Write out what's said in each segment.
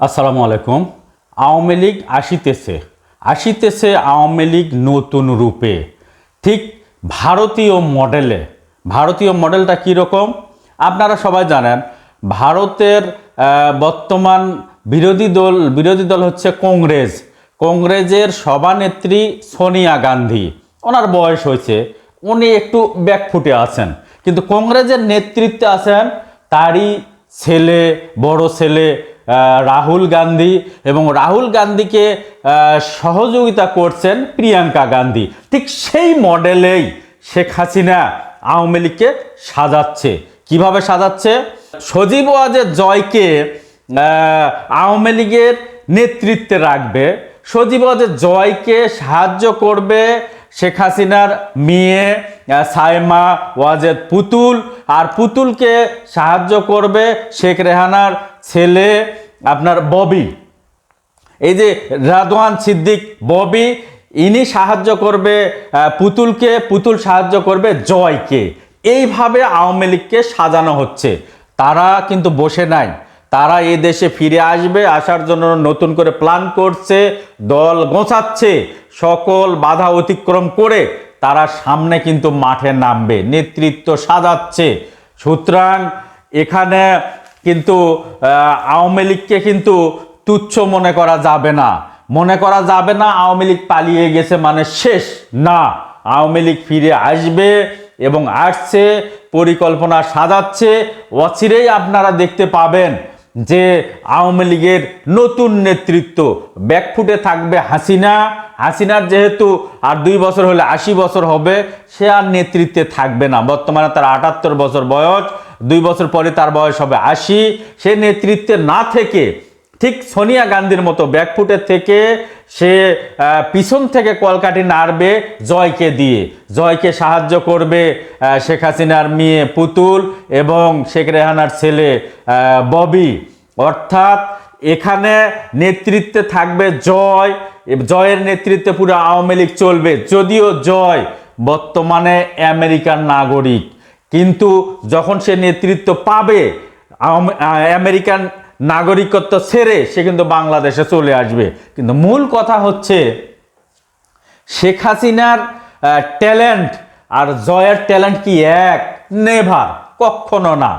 আসসালামু আলাইকুম। আওয়ামী লীগ আসিতেছে। আসিতেছে আওয়ামী লীগ নতুন রূপে। ঠিক ভারতীয় মডেলে। ভারতীয় মডেলটা কীরকম? আপনারা সবাই জানেন, ভারতের বর্তমান বিরোধী দল বিরোধী দল হচ্ছে কংগ্রেস। কংগ্রেসের সভানেত্রী সোনিয়া গান্ধী। ওনার বয়স হয়েছে। উনি একটু ব্যাকফুটে আছেন। কিন্তু কংগ্রেসের নেতৃত্বে আছেন তারই ছেলে, বড় ছেলে রাহুল গান্ধী এবং রাহুল গান্ধীকে সহযোগিতা করছেন প্রিয়াঙ্কা গান্ধী। ঠিক সেই মডেলেই শেখ হাসিনা আওয়ামী লীগকে সাজাচ্ছে। কীভাবে সাজাচ্ছে? সজীব ওয়াজের জয়কে আওয়ামী লীগের নেতৃত্বে রাখবে। সজীব ওয়াজের জয়কে সাহায্য করবে শেখ হাসিনার মেয়ে সাইমা ওয়াজেদ পুতুল। আর পুতুলকে সাহায্য করবে শেখ রেহানার ছেলে, আপনার ববি। এই যে রাদওয়ান সিদ্দিক ববি, ইনি সাহায্য করবে পুতুলকে, পুতুল সাহায্য করবে জয়কে। এইভাবে আওয়ামী লীগকে সাজানো হচ্ছে। তারা কিন্তু বসে নাই। তারা এই দেশে ফিরে আসবে, আসার জন্য নতুন করে প্ল্যান করছে, দল গোছাচ্ছে। সকল বাধা অতিক্রম করে তারা সামনে কিন্তু মাঠে নামবে। নেতৃত্ব সাজাচ্ছে। সুতরাং এখানে কিন্তু আওয়ামী লীগকে কিন্তু তুচ্ছ মনে করা যাবে না। মনে করা যাবে না আওয়ামী লীগ পালিয়ে গেছে মানে শেষ না। আওয়ামী লীগ ফিরে আসবে এবং আসছে, পরিকল্পনা সাজাচ্ছে। অচিরেই আপনারা দেখতে পাবেন যে আওয়ামী লীগের নতুন নেতৃত্ব, ব্যাকফুটে থাকবে হাসিনা। হাসিনার যেহেতু আর দুই বছর হলে আশি বছর হবে, সে আর নেতৃত্বে থাকবে না। বর্তমানে তার আটাত্তর বছর বয়স, দুই বছর পরে তার বয়স হবে আশি। সে নেতৃত্বে না থেকে, ঠিক সোনিয়া গান্ধীর মতো ব্যাকফুটের থেকে সে পিছন থেকে কলকাঠি নাড়বে জয়কে দিয়ে। জয়কে সাহায্য করবে শেখ হাসিনার মেয়ে পুতুল এবং শেখ রেহানার ছেলে ববি। অর্থাৎ এখানে নেতৃত্বে থাকবে জয়। জয়ের নেতৃত্বে পুরো আওয়ামী লীগ চলবে। যদিও জয় বর্তমানে আমেরিকার নাগরিক। কিন্তু যখন সে নেতৃত্ব পাবে আমেরিকান নাগরিকত্ব ছেড়ে সে কিন্তু বাংলাদেশে চলে আসবে। কিন্তু মূল কথা হচ্ছে, শেখ হাসিনার ট্যালেন্ট আর জয়ের ট্যালেন্ট কি এক? নেভার, কখনো না।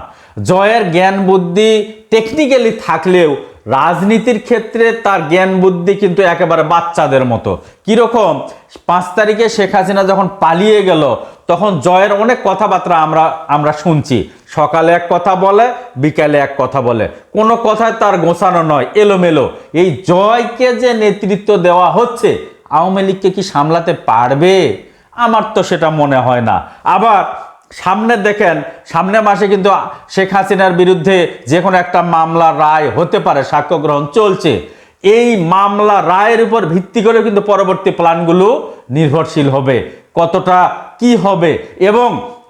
জয়ের জ্ঞান বুদ্ধি টেকনিক্যালি থাকলেও রাজনীতির ক্ষেত্রে তার জ্ঞান বুদ্ধি কিন্তু একেবারে বাচ্চাদের মতো। কীরকম? পাঁচ তারিখে শেখ হাসিনা যখন পালিয়ে গেল, তখন জয়ের অনেক কথাবার্তা আমরা আমরা শুনছি। সকালে এক কথা বলে, বিকালে এক কথা বলে। কোনো কথায় তার গোছানো নয়, এলোমেলো। এই জয়কে যে নেতৃত্ব দেওয়া হচ্ছে, আওয়ামী লীগকে কি সামলাতে পারবে? আমার তো সেটা মনে হয় না। আবার সামনে দেখেন, সামনে মাসে কিন্তু শেখ হাসিনার বিরুদ্ধে যে কোনো একটা মামলা রায় হতে পারে, সাক্ষ্য গ্রহণ চলছে। এই মামলা রায়ের উপর ভিত্তি করে কিন্তু পরবর্তী প্ল্যানগুলো নির্ভরশীল হবে। কতটা কি হবে এবং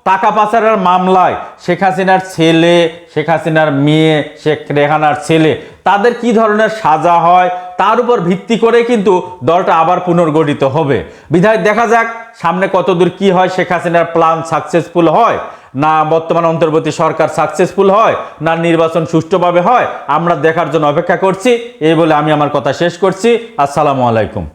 টাকা পাচারের মামলায় শেখ হাসিনার ছেলে, শেখ হাসিনার মেয়ে, শেখ রেহানার ছেলে, তাদের কি ধরনের সাজা হয় তার উপর ভিত্তি করে কিন্তু দলটা আবার পুনর্গঠিত হবে। বিধায়ক, দেখা যাক সামনে কতদূর কি হয়, শেখ হাসিনার প্ল্যান সাকসেসফুল হয়, না বর্তমান অন্তর্বর্তী সরকার সাকসেসফুল হয়, না নির্বাচন সুষ্ঠুভাবে হয়, আমরা দেখার জন্য অপেক্ষা করছি। এই বলে আমি আমার কথা শেষ করছি। আসসালামু আলাইকুম।